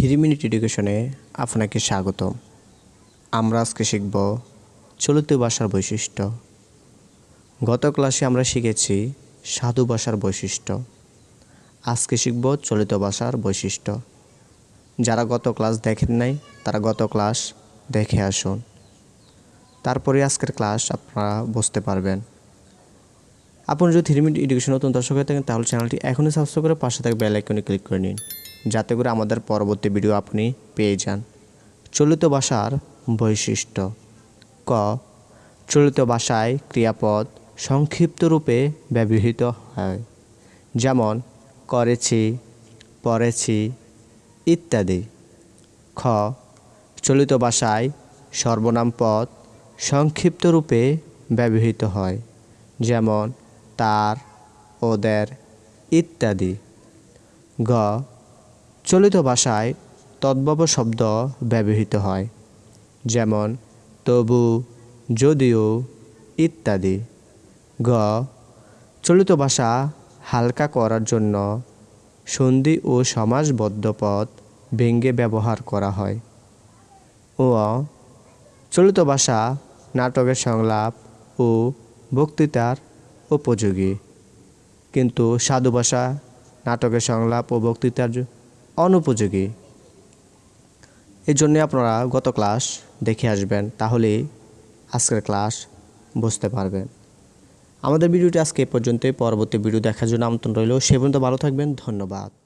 Three minute এডুকেশনে আপনাকে স্বাগতম আমরা আজকে শিখব চলিত ভাষার বৈশিষ্ট্য। গত ক্লাসে আমরা শিখেছি সাধু ভাষার বৈশিষ্ট্য। আজকে শিখব চলিত ভাষার বৈশিষ্ট্য। যারা গত ক্লাস দেখেন নাই, তারা গত ক্লাস দেখে আসুন। তারপরে আজকের ক্লাস আপনারা বুঝতে পারবেন। আপনি যদি থ্রি মিনিট এডুকেশন নতুন দর্শক হয়ে থাকেন, তাহলে চ্যানেলটি এখনই সাবস্ক্রাইব করে পাশে থাকা বেল আইকনে ক্লিক করে নিন। যাতে করে আমাদের পরবর্তী ভিডিও আপনি পেয়ে যান। চলিত ভাষার বৈশিষ্ট্য। ক, চলিত ভাষায় ক্রিয়াপদ সংক্ষিপ্ত রূপে ব্যবহৃত হয়। যেমন, করেছি, পড়েছি ইত্যাদি। খ, চলিত ভাষায় সর্বনাম পদ সংক্ষিপ্ত রূপে ব্যবহৃত হয়। যেমন, তার, ওদের ইত্যাদি। গ চলিত ভাষায় তদ্ভব শব্দ ব্যবহৃত হয়, যেমন তবু, যদিও ইত্যাদি। গ, চলিত ভাষা হালকা করার জন্য সন্ধি ও সমাসবদ্ধ পদ ব্যঙ্গে ব্যবহার করা হয়। ও, চলিত ভাষা নাটকের সংলাপ ও বক্তৃতার উপযোগী। কিন্তু সাধু ভাষা নাটকের সংলাপ ও বক্তৃতার অনুপযোগী। জন্য আপনারা গত ক্লাস দেখে আসবেন, তাহলে আজকের ক্লাস বুঝতে পারবেন। আমাদের ভিডিওটি আজকে এ পর্যন্তই। পরবর্তী ভিডিও দেখার জন্য আমন্ত্রণ রইল। সে পর্যন্ত ভালো থাকবেন। ধন্যবাদ।